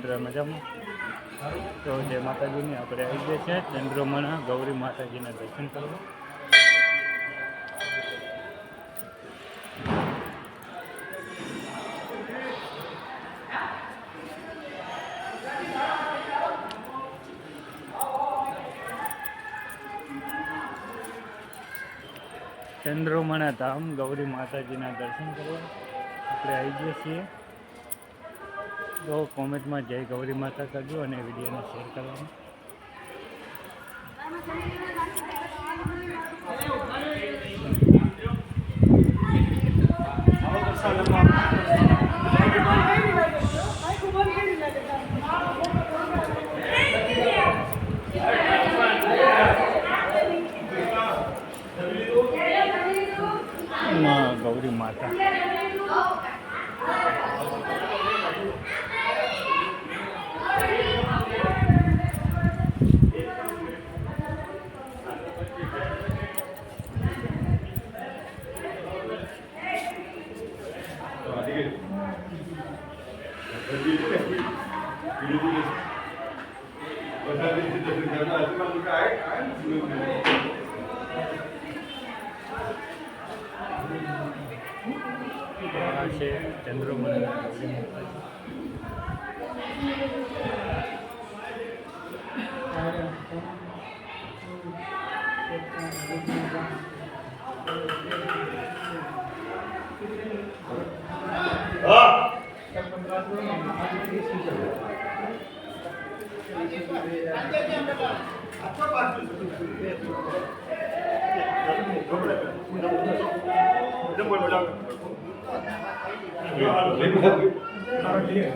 મિત્ર મજામાં? તો જય માતાજીની આપણે આવી ગયા છે ચંદ્રમણા ગૌરી માતાજીના દર્શન કરવા. ચંદ્રમણા ધામ ગૌરી માતાજીના દર્શન કરવા. આપણે આવી ગયા છીએ. તો કોમેન્ટમાં જય ગૌરી માતા કરજો અને વિડીયોને શેર કરવાનું. માં ગૌરી માતા આ ગૌરી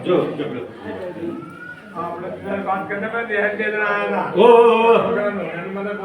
जो आप लोग बात करने में ध्यान दे रहा है ना ओ मतलब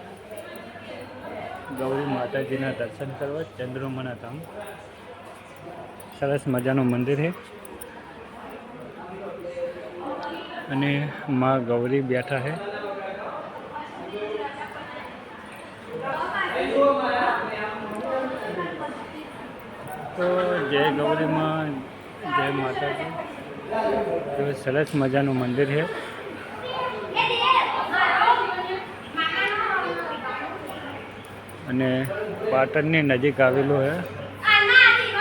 ગૌરી માતાજીના દર્શન કરવા ચંદ્રમણા ધામ. સરસ મજાનું મંદિર છે. અને માં ગૌરી બેઠા છે. તો જય ગૌરીમાં જય માતાજી. સરસ મજાનું મંદિર છે. અને પાટણની નજીક આવેલું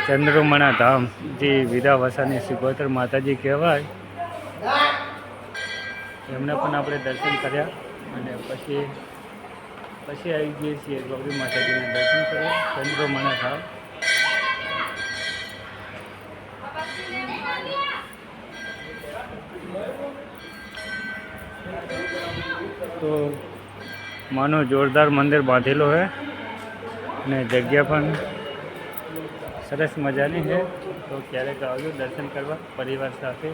છે ચંદ્રમણા ધામ, જે વિદાવાસાની સિકોતર માતાજી કહેવાય. એમને પણ આપણે દર્શન કર્યા અને પછી પછી આવી ગઈએ છીએ ગૌરી માતાજીના દર્શન કર્યા, ચંદ્રમણા ધામ. તો માનો જોરદાર મંદિર બાંધેલો છે અને જગ્યા પણ સરસ મજાની છે તો ક્યારેક આવજો દર્શન કરવા પરિવાર સાથે.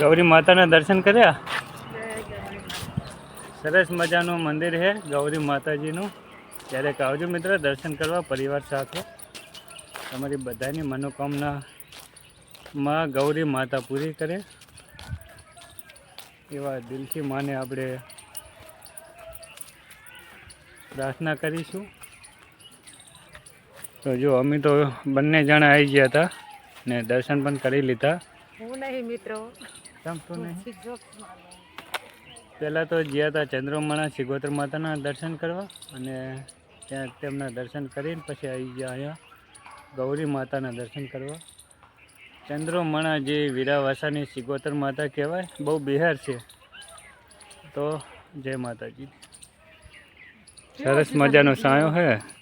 ગૌરી માતાના દર્શન કર્યા? સરસ મજાનું મંદિર છે ગૌરી માતાજીનું. ક્યારેક આવજો મિત્ર દર્શન કરવા પરિવાર સાથે. તમારી બધાની મનોકામના માં ગૌરી માતા પૂરી કરે. એવા દિલથી માને આપણે પ્રાર્થના કરીશું. તો જો અમે તો બંને જણા આવી ગયા હતા ને દર્શન પણ કરી લીધા. હું નહીં મિત્રો. પહેલાં તો ગયા હતા ચંદ્રમાણા સિગોતર માતાના દર્શન કરવા અને ત્યાં તેમના દર્શન કરીને પછી આવી ગયા અહીંયા. ગૌરી માતાના દર્શન કરવા. ચંદ્રોમણા જે વીરાવાસાની સિગોતર માતા કહેવાય બહુ બિહાર છે. તો જય માતાજી. સરસ મજાનો સાયો છે